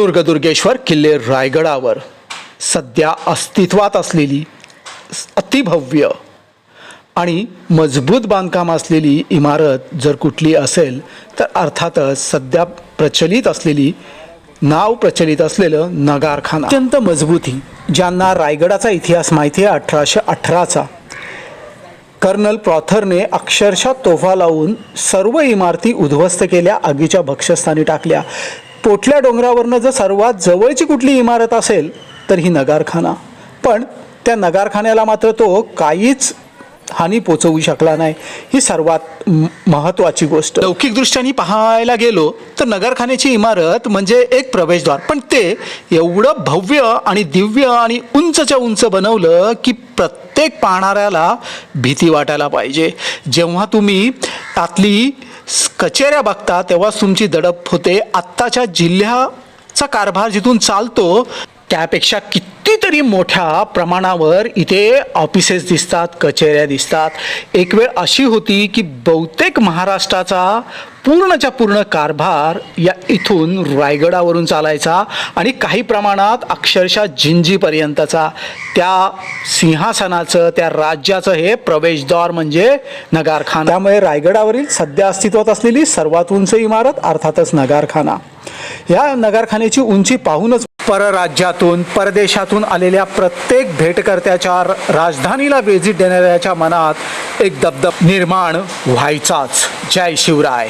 दुर्गदुर्गेश्वर किल्ले रायगडावर सध्या अस्तित्वात असलेली अतिभव्य आणि मजबूत बांधकाम असलेली इमारत जर कुठली असेल तर अर्थातच सध्या प्रचलित असलेली नाव प्रचलित असलेलं नगारखाना अत्यंत मजबूती ज्यांना रायगडाचा इतिहास माहिती आहे अठराशे अठराचा. कर्नल प्रॉथरने अक्षरशः तोफा लावून सर्व इमारती उद्ध्वस्त केल्या आगीच्या भक्षस्थानी टाकल्या. पोटल्या डोंगरावरनं जर सर्वात जवळची कुठली इमारत असेल तर ही नगारखाना. पण त्या नगारखान्याला मात्र तो काहीच हानी पोचवू शकला नाही. ही सर्वात महत्त्वाची गोष्ट. लौकिक दृष्ट्याने पाहायला गेलो तर नगरखान्याची इमारत म्हणजे एक प्रवेशद्वार. पण ते एवढं भव्य आणि दिव्य आणि उंचच्या उंच बनवलं की प्रत्येक पाहणाऱ्याला भीती वाटायला पाहिजे. जेव्हा तुम्ही तातली कचेऱ्या बघता तेव्हाच तुमची दडप होते. आत्ताच्या जिल्ह्याचा कारभार जिथून चालतो त्यापेक्षा कितीतरी मोठ्या प्रमाणावर इथे ऑफिसेस दिसतात कचेऱ्या दिसतात. एक वेळ अशी होती की बहुतेक महाराष्ट्राचा पूर्णच्या पूर्ण कारभार या इथून रायगडावरून चालायचा आणि काही प्रमाणात अक्षरशः जिंजीपर्यंतचा त्या सिंहासनाचं त्या राज्याचं हे प्रवेशद्वार म्हणजे नगारखाना. त्यामुळे रायगडावरील सध्या अस्तित्वात असलेली सर्वात उंच इमारत अर्थातच नगारखाना. या नगारखान्याची उंची पाहूनच परराज्यातून परदेशातून आलेल्या प्रत्येक भेटकर्त्याच्या राजधानीला व्हिजिट देणाऱ्याच्या मनात एक दबदब निर्माण व्हायचाच. जय शिवराय.